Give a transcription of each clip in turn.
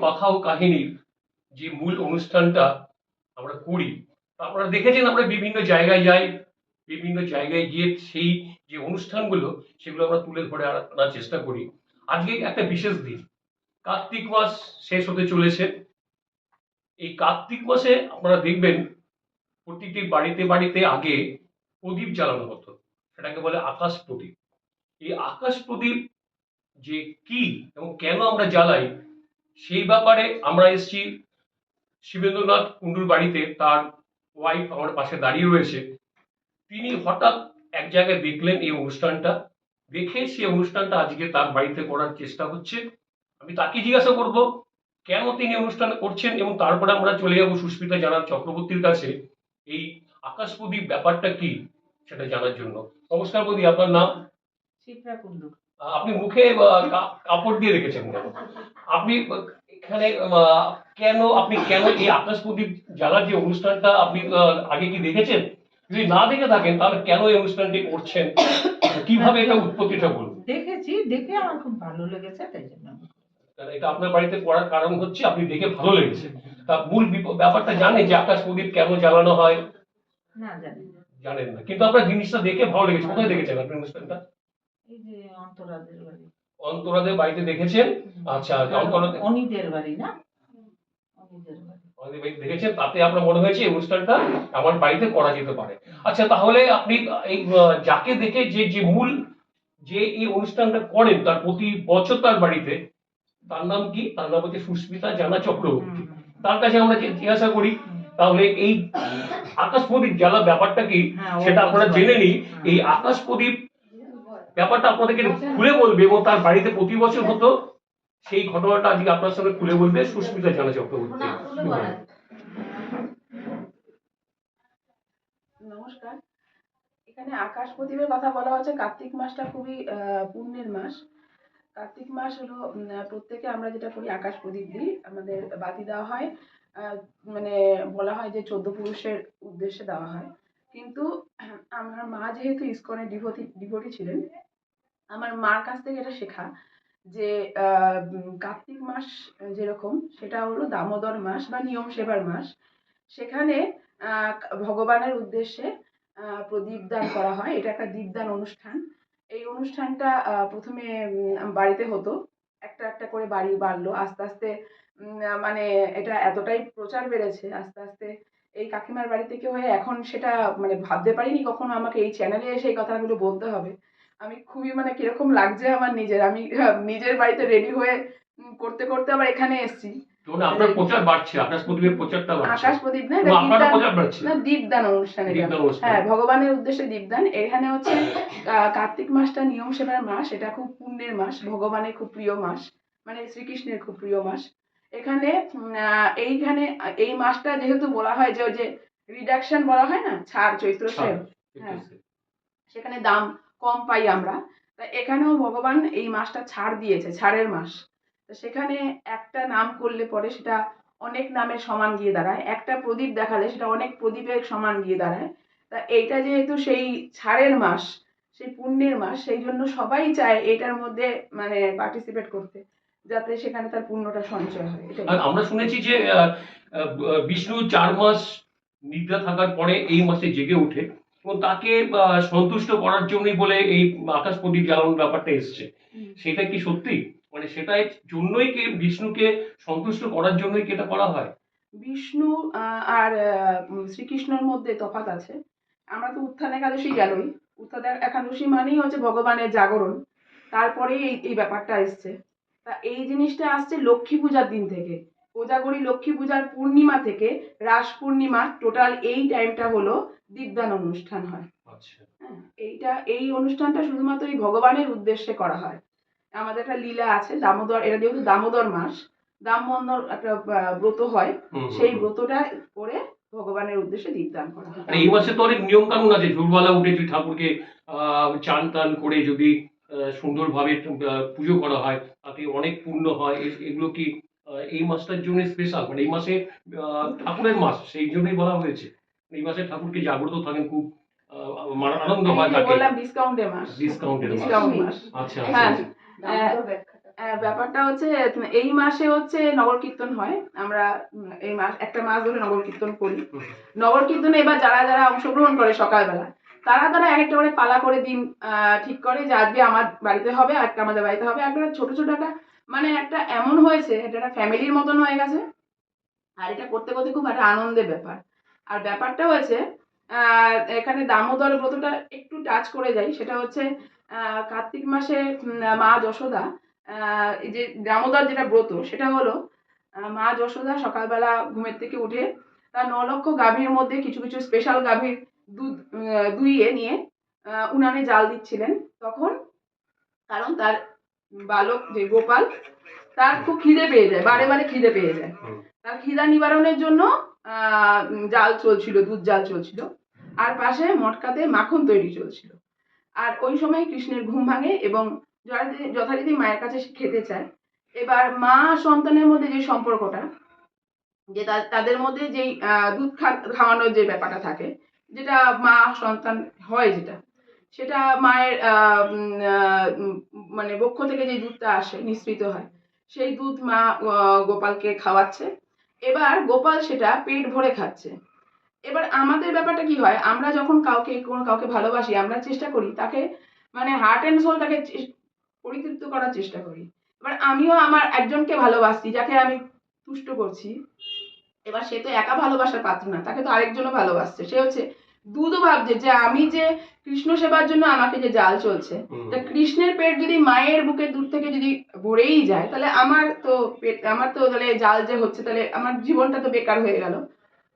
কথা ও কাহিনীর যে মূল অনুষ্ঠানটা আমরা করি আপনারা দেখেছেন আমরা বিভিন্ন জায়গায় যাই, বিভিন্ন জায়গায় গিয়ে সেই যে অনুষ্ঠানগুলো, সেগুলো আমরা তুলে ধরে আনার চেষ্টা করি। আজকে একটা বিশেষ দিন। কার্তিক মাস শেষ হতে চলেছে। এই কার্তিক মাসে আপনারা দেখবেন, প্রতিটি বাড়িতে বাড়িতে আগে প্রদীপ জ্বালানো হতো। সেটাকে বলে আকাশ প্রদীপ। এই আকাশ প্রদীপ যে কি এবং কেন আমরা জ্বালাই সেই ব্যাপারে আমরা এসেছি। শিবেন্দ্রনাথ কুণ্ডুর বাড়িতে তার ওয়াইফ আমার পাশে দাঁড়িয়ে রয়েছে। তিনি হঠাৎ এক জায়গায় দেখলেন এই অনুষ্ঠানটা। দেখে সেই অনুষ্ঠানটা আজকে তার বাড়িতে করার চেষ্টা হচ্ছে। আমি তাকে জিজ্ঞাসা করব, কেন তিনি অনুষ্ঠান করছেন এবং তারপরে আমরা চলে যাব সুস্মিতা জানার চক্রবর্তীর কাছে। এই আকাশ প্রদীপ ব্যাপারটা কি, সেটা জানার জন্য। নমস্কার বৌদি আপনার নাম? শিপ্রা কুণ্ডু। আপনি মুখে কাপড় দিয়ে রেখেছেন কেন? আপনি এখানে কেন আপনি কেন এই আকাশ প্রদীপ জ্বালার যে অনুষ্ঠানটা আপনি আগে কি দেখেছেন? যদি না দেখে থাকেন তাহলে কেন এই অনুষ্ঠানটি করছেন? কীভাবে এটা উৎপত্তিটা বলুন? দেখেছি দেখে আমার খুব ভালো লেগেছে তাই জন্য এটা আপনার বাড়িতে করার কারণ হচ্ছে আপনি দেখে ভালো লেগেছে। তা মূল ব্যাপারটা জানেন যে আকাশ প্রদীপ কেন জ্বালানো হয়? না জানেন না। কিন্তু আপনার জিনিসটা দেখে ভালো লেগেছে। কোথায় দেখেছেন আপনি অনুষ্ঠানটা? অন্তরাদের বাড়িতে দেখেছেন? আচ্ছা অন্তরাদের অনিদের বাড়ি না? দেখেছেন? তাতে আপনার মনে হয়েছে এই অনুষ্ঠানটা আমার বাড়িতে করা যেতে পারে। আচ্ছা তাহলে আপনি এই যাকে দেখে যে যে মূল যে এই অনুষ্ঠানটা করেন তার প্রতি বছর তার বাড়িতে তার নাম কি? তার নাম হচ্ছে সুস্মিতা জানা চক্রবর্তী। তার কাছে আমরা যে জিজ্ঞাসা করি তাহলে এই আকাশ প্রদীপ জ্বালা ব্যাপারটা কি? হ্যাঁ, সেটা আপনারা জেনে নিই এই আকাশ প্রদীপ ব্যাপারটা আপনাদেরকে খুলে বলবে এবং তার বাড়িতে প্রতি বছর হতো সেই ঘটনাটা আজকে আপনার সঙ্গে খুলে বলবে সুস্মিতা জানা চক্রবর্তী নমস্কার। এখানে আকাশ প্রদীপের কথা বলা হচ্ছে কার্তিক মাসটা খুবই আহ, পুণ্যের মাস। কার্তিক মাস হলো প্রত্যেকে আমরা যেটা করি আকাশ প্রদীপ দিই আমাদের বাতি দেওয়া হয় আহ, মানে বলা হয় যে চোদ্দ পুরুষের উদ্দেশ্যে দেওয়া হয়। কিন্তু আমার মা যেহেতু ইস্কনের ডিভোটি ডিভোটি ছিলেন, আমার মার কাছ থেকে এটা শেখা যে কার্তিক মাস যেরকম, সেটা হলো দামোদর মাস বা নিয়ম সেবার মাস। সেখানে ভগবানের উদ্দেশ্যে প্রদীপ দান করা হয়। এটা একটা দীপদান অনুষ্ঠান। এই অনুষ্ঠানটা প্রথমে বাড়িতে হতো। একটা একটা করে বাড়ি বাড়লো। আস্তে আস্তে মানে এটা এতটাই প্রচার বেড়েছে, আস্তে আস্তে এই কাকিমার বাড়ি থেকে হয়ে এখন সেটা মানে ভাবতে পারিনি কখনো আমাকে এই চ্যানেলে এসে এই কথাগুলো বলতে হবে। আমি খুবই মানে কীরকম লাগছে আমার নিজের। আমি নিজের বাড়িতে রেডি হয়ে করতে করতে আবার এখানে এসেছি। আপনার প্রচার বাড়ছে আকাশ প্রদীপের প্রচারটা বাড়ছে। আকাশ প্রদীপ না দীপদান- না অনুষ্ঠান। হ্যাঁ ভগবানের উদ্দেশ্যে দীপদান। এখানে হচ্ছে কার্তিক মাসটা নিয়ম সেবার মাস। এটা খুব পুণ্যের মাস ভগবানের খুব প্রিয় মাস। মানে শ্রীকৃষ্ণের খুব প্রিয় মাস। এখানে এইখানে এই মাসটা যেহেতু বলা হয় যে ওই যে রিডাকশন বলা হয় না ছাড় চৈত্র হ্যাঁ। সেখানে দাম কম পাই আমরা। তা এখানেও ভগবান এই মাসটা ছাড় দিয়েছে ছাড়ের মাস। তো সেখানে একটা নাম করলে পরে সেটা অনেক নামের সমান গিয়ে দাঁড়ায়। একটা প্রদীপ দেখালে সেটা অনেক প্রদীপের সমান গিয়ে দাঁড়ায়। তা এইটা যেহেতু সেই ছাড়ের মাস সেই পুণ্যের মাস সেই জন্য সবাই চায় এটার মধ্যে মানে পার্টিসিপেট করতে। যাতে সেখানে তার পুণ্যটা সঞ্চয় হয় আমরা শুনেছি যে বিষ্ণু চার মাস নিদ্রা থাকার পরে এই মাসে জেগে ওঠে। এবং তাকে সন্তুষ্ট করার জন্যই বলে এই আকাশ প্রদীপ জ্বালানোর ব্যাপারটা এসছে। সেটা কি সত্যি? মানে সেটাই জন্যই কি বিষ্ণুকে সন্তুষ্ট করার জন্যই কি এটা করা হয়? বিষ্ণু আর শ্রীকৃষ্ণর মধ্যে তফাৎ আছে। আমরা তো উত্থান একাদশী গেলই। উত্থান একাদশী মানেই হচ্ছে ভগবানের জাগরণ। তারপরেই এই এই ব্যাপারটা এসছে। তা এই জিনিসটা আসছে লক্ষ্মী পূজার দিন থেকে। কোজাগরী লক্ষ্মী পূজার পূর্ণিমা থেকে রাস পূর্ণিমা টোটাল এই টাইমটা হলো দীপদান অনুষ্ঠান হয়। আচ্ছা। হ্যাঁ এইটা এই অনুষ্ঠানটা শুধুমাত্র এই ভগবানের উদ্দেশ্যে করা হয়। আমাদের একটা লীলা আছে দামোদর এটা যেহেতু দামোদর মাস দামোদর একটা ব্রত হয় সেই ব্রতটা করে ভগবানের উদ্দেশ্যে দীপদান করা হয়। এই মাসে তো অনেক নিয়ম কানুন আছে ভোরবেলা উঠে যদি ঠাকুরকে আহ, চান টান করে যদি সুন্দরভাবে পুজো করা হয় তাতে অনেক পূর্ণ হয়। এগুলো কি এই মাসটার জন্য স্পেশাল মানে এই মাসে ঠাকুরের মাস সেই জন্যই বলা হয়েছে। এই মাসে ঠাকুরকে জাগ্রত থাকেন খুব আনন্দ হয় তাকে। মাস। ডিসকাউন্টের মাস। আচ্ছা হ্যাঁ। আচ্ছা। ব্যাপারটা হচ্ছে এই মাসে হচ্ছে নগর কীর্তন হয়। আমরা এই মাস একটা মাস ধরে নগর কীর্তন করি। নগর কীর্তনে এবার যারা যারা অংশগ্রহণ করে সকালবেলা তারা তারা এক একটা করে পালা করে দিন ঠিক করে যে আজকে আমার বাড়িতে হবে, আজকে আমাদের বাড়িতে হবে। একটা ছোট ছোট একটা মানে একটা এমন হয়েছে, এটা একটা ফ্যামিলির মতন হয়ে গেছে। আর এটা করতে করতে খুব একটা আনন্দের ব্যাপার। আর ব্যাপারটা হয়েছে এখানে দামোদর ব্রতটা একটু টাচ করে যাই। সেটা হচ্ছে কার্তিক মাসে মা যশোদা যে দামোদর যেটা ব্রত, সেটা হলো মা যশোদা সকালবেলা ঘুমের থেকে উঠে তার নলক্ষ গাভীর মধ্যে কিছু কিছু স্পেশাল গাভীর দুধ দুইয়ে নিয়ে উনানে জাল দিচ্ছিলেন। তখন কারণ তার বালক যে গোপাল তার খুব খিদে পেয়ে যায় বারে বারে খিদে পেয়ে যায়। তার খিদা নিবারণের জন্য জাল চলছিল দুধ জাল চলছিল। আর পাশে মটকাতে মাখন তৈরি চলছিল। আর ওই সময় কৃষ্ণের ঘুম ভাঙে এবং যথারীতি মায়ের কাছে খেতে চায়। এবার মা সন্তানের মধ্যে যে সম্পর্কটা যে তাদের মধ্যে যেই আহ, দুধ খাওয়ানোর যে ব্যাপারটা থাকে যেটা মা সন্তান হয় যেটা, সেটা মায়ের মানে বক্ষ থেকে যে দুধটা আসে, নিঃসৃত হয়, সেই দুধ মা গোপালকে খাওয়াচ্ছে। এবার গোপাল সেটা পেট ভরে খাচ্ছে। এবার আমাদের ব্যাপারটা কি হয়, আমরা যখন কাউকে, কোনো কাউকে ভালোবাসি, আমরা চেষ্টা করি তাকে মানে হার্ট অ্যান্ড সোল তাকে পরিতৃপ্ত করার চেষ্টা করি। এবার আমিও আমার একজনকে ভালোবাসি, যাকে আমি তুষ্ট করছি এবার সে তো একা ভালোবাসার পাত্র না তাকে তো আরেকজনও ভালোবাসছে। সে হচ্ছে দুধও ভাবছে যে আমি যে কৃষ্ণ সেবার জন্য আমাকে যে জাল চলছে তা কৃষ্ণের পেট যদি মায়ের বুকের দুধ থেকে যদি ভরেই যায় তাহলে আমার তো পেট আমার তো তাহলে জাল যে হচ্ছে তাহলে আমার জীবনটা তো বেকার হয়ে গেল।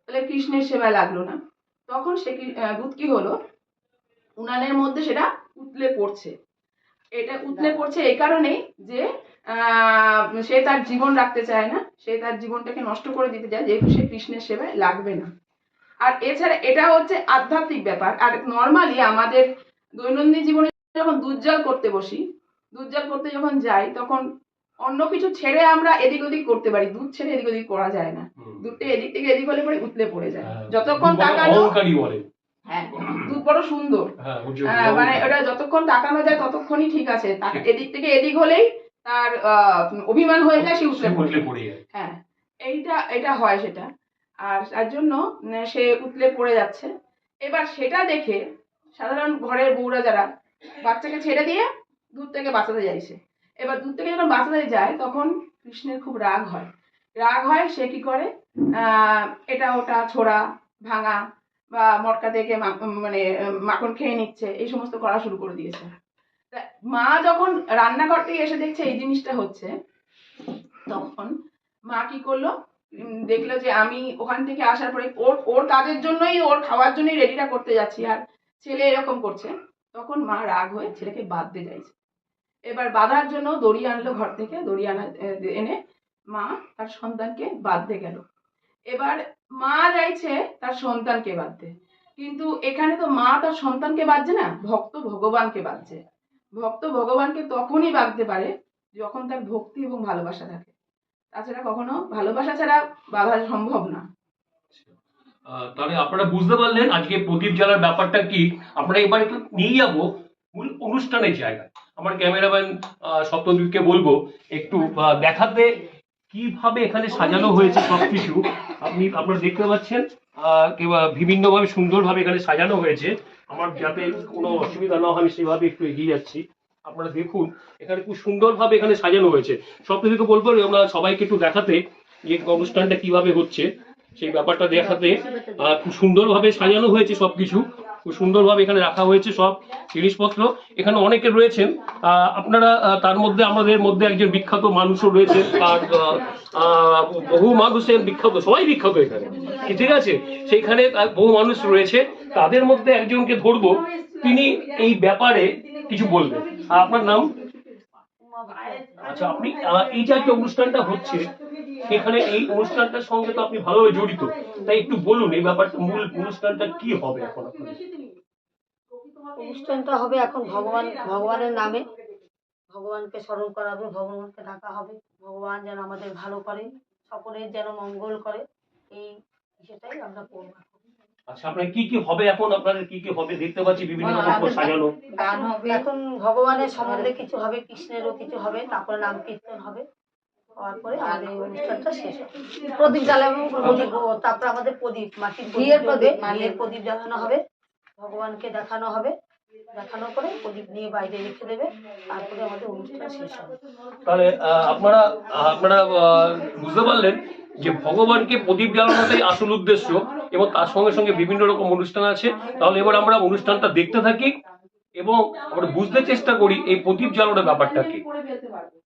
তাহলে কৃষ্ণের সেবা লাগল না। তখন সে দুধ কি হলো? উনানের মধ্যে সেটা উতলে পড়ছে। এটা উতলে পড়ছে এই কারণেই যে সে তার জীবন রাখতে চায় না সে তার জীবনটাকে নষ্ট করে দিতে চায় যেহেতু সে কৃষ্ণের সেবায় লাগবে না। আর এছাড়া এটা হচ্ছে আধ্যাত্মিক ব্যাপার। আর নর্মালি আমাদের দৈনন্দিন জীবনে যখন দুধ জল করতে বসি দুধ জল করতে যখন যাই তখন অন্য কিছু ছেড়ে আমরা এদিক ওদিক করতে পারি। দুধ ছেড়ে এদিক ওদিক করা যায় না। দুধটা এদিক থেকে এদিক হলে পরে উতলে পড়ে যায়। হ্যাঁ, যতক্ষণ তাকানো হ্যাঁ দুধ বড় সুন্দর। হ্যাঁ মানে ওটা যতক্ষণ তাকানো যায় ততক্ষণই ঠিক আছে। এদিক থেকে এদিক হলেই তার অভিমান হয়ে যায় সে উতলে পড়ে। হ্যাঁ এইটা এটা হয় সেটা। আর তার জন্য সে উতলে পড়ে যাচ্ছে। এবার সেটা দেখে সাধারণ ঘরের বউরা যারা বাচ্চাকে ছেড়ে দিয়ে দুধ থেকে বাঁচাতে চাইছে এবার দুধ থেকে যখন বাঁচাতে যায় তখন কৃষ্ণের খুব রাগ হয়। রাগ হয় সে কি করে? আহ, এটা ওটা ছোড়া ভাঙা বা মটকা থেকে মানে মাখন খেয়ে নিচ্ছে এই সমস্ত করা শুরু করে দিয়েছে। মা যখন রান্নাঘর থেকে এসে দেখছে এই জিনিসটা হচ্ছে, তখন মা কি করল? দেখল যে আমি ওখান থেকে আসার পরে ওর ওর কাজের জন্যই, ওর খাওয়ার জন্যই রেডিটা করতে যাচ্ছি আর ছেলে এরকম করছে। তখন মা রাগ হয়ে ছেলেকে বাঁধতে চাইছে। এবার বাঁধার জন্য দড়ি আনলো ঘর থেকে, দড়ি আনা এনে মা তার সন্তানকে বাঁধতে গেল। এবার মা চাইছে তার সন্তানকে বাঁধতে। কিন্তু এখানে তো মা তার সন্তানকে বাঁধছে না, ভক্ত ভগবানকে বাঁধছে। ভক্ত ভগবানকে তখনই বাঁধতে পারে যখন তার ভক্তি এবং ভালোবাসা থাকে। তাছাড়া কখনো ভালোবাসা ছাড়া বাধা সম্ভব না। তাহলে আপনারা বুঝতে পারলেন আজকে প্রদীপ জ্বালার ব্যাপারটা কি? আমরা এবার একটু নিয়ে যাব মূল অনুষ্ঠানের জায়গায়। আমার ক্যামেরাম্যান সপ্তদ্বীপকে বলব একটু দেখাতে কীভাবে এখানে সাজানো হয়েছে সবকিছু। আপনি আপনারা দেখতে পাচ্ছেন আহ, কিংবা বিভিন্নভাবে সুন্দরভাবে এখানে সাজানো হয়েছে। আমার যাতে কোনো অসুবিধা না হয়, আমি সেভাবে একটু এগিয়ে যাচ্ছি। আপনারা দেখুন, এখানে খুব সুন্দরভাবে এখানে সাজানো হয়েছে। সব থেকে বলব আমরা সবাইকে একটু দেখাতে যে অনুষ্ঠানটা কীভাবে হচ্ছে। সেই ব্যাপারটা দেখাতে খুব সুন্দরভাবে সাজানো হয়েছে সবকিছু। খুব সুন্দরভাবে এখানে রাখা হয়েছে সব জিনিসপত্র। এখানে অনেকে রয়েছেন। আপনারা তার মধ্যে আমাদের মধ্যে একজন বিখ্যাত মানুষও রয়েছে আহ, বহু মানুষের বিখ্যাত সবাই বিখ্যাত এখানে। ঠিক আছে? সেইখানে বহু মানুষ রয়েছে। তাদের মধ্যে একজনকে ধরবো। তিনি এই ব্যাপারে কিছু বলবেন। আপনার নাম? আচ্ছা আপনি এই যে আজকে অনুষ্ঠানটা হচ্ছে সেখানে এই অনুষ্ঠানটার সঙ্গে তো আপনি ভালোভাবে জড়িত। তাই একটু বলুন এই ব্যাপারটা মূল অনুষ্ঠানটা কি হবে এখন? অনুষ্ঠানটা হবে এখন ভগবান ভগবানের নামে। ভগবানকে স্মরণ করা হবে ভগবানকে ডাকা হবে। ভগবান যেন আমাদের ভালো করে সকলের যেন মঙ্গল করে। এই সেটাই আমরা করব। আচ্ছা আপনার কি কি হবে এখন? আপনাদের কি কি হবে? দেখতে পাচ্ছি বিভিন্ন রকম সাজানো গান হবে। এখন ভগবানের সম্বন্ধে কিছু হবে কৃষ্ণেরও কিছু হবে তারপরে নাম কীর্তন হবে। হওয়ার পরে আমাদের এই অনুষ্ঠানটা শেষ। প্রদীপ জ্বালানো প্রদীপ তারপরে আমাদের প্রদীপ মাটির ঘিয়ের প্রদীপ প্রদীপ, জ্বলবে, মানে- প্রদীপ জ্বালানো হবে। ভগবানকে দেখানো হবে। দেখানোর পরে প্রদীপ নিয়ে বাইরে রেখে দেবে। তারপরে আমাদের অনুষ্ঠান শেষ হবে। তাহলে আহ, আপনারা আপনারা আহ, বুঝতে পারলেন যে ভগবানকে প্রদীপ জ্বালানোটাই আসল উদ্দেশ্য এবং তার সঙ্গে সঙ্গে বিভিন্ন রকম অনুষ্ঠান আছে। তাহলে এবার আমরা অনুষ্ঠানটা দেখতে থাকি এবং আমরা বুঝতে চেষ্টা করি এই প্রদীপ জ্বালানোর ব্যাপারটা কি করে ফেলতে পারবে